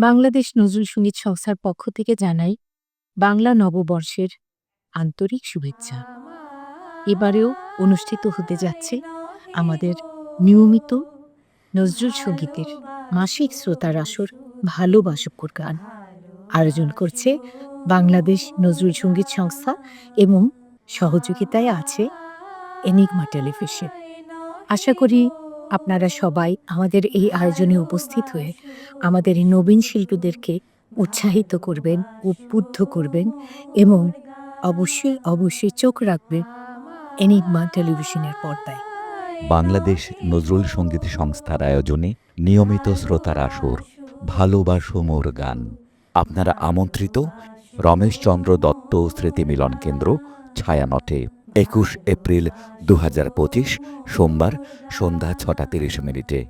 বাংলাদেশ নজরুল সংগীত সংস্থার পক্ষ থেকে জানাই বাংলা নববর্ষের আন্তরিক শুভেচ্ছা। এবারেও অনুষ্ঠিত হতে যাচ্ছে আমাদের নিয়মিত নজরুল সঙ্গীতের মাসিক শ্রোতার আসর ভালোবাসকুর গান। আয়োজন করছে বাংলাদেশ নজরুল সংগীত সংস্থা এবং সহযোগিতায় আছে এনিগমা টেলিভিশন। আশা করি আপনারা সবাই আমাদের এই আয়োজনে উপস্থিত হয়ে আমাদের এই নবীন শিল্পীদেরকে উৎসাহিত করবেন উদ্বুদ্ধ করবেন এবং অবশ্যই অবশ্যই চোখ রাখবেন এনিগমা টেলিভিশনের পর্দায়। বাংলাদেশ নজরুল সংগীত সংস্থার আয়োজনে নিয়মিত শ্রোতার আসর ভালোবাসো মোর গান। আপনারা আমন্ত্রিত রমেশচন্দ্র দত্ত স্মৃতি মিলন কেন্দ্র, ছায়ানটে। একুশ এপ্রিল দু হাজার পঁচিশ সোমবার সন্ধ্যা ছটা তিরিশ মিনিটে।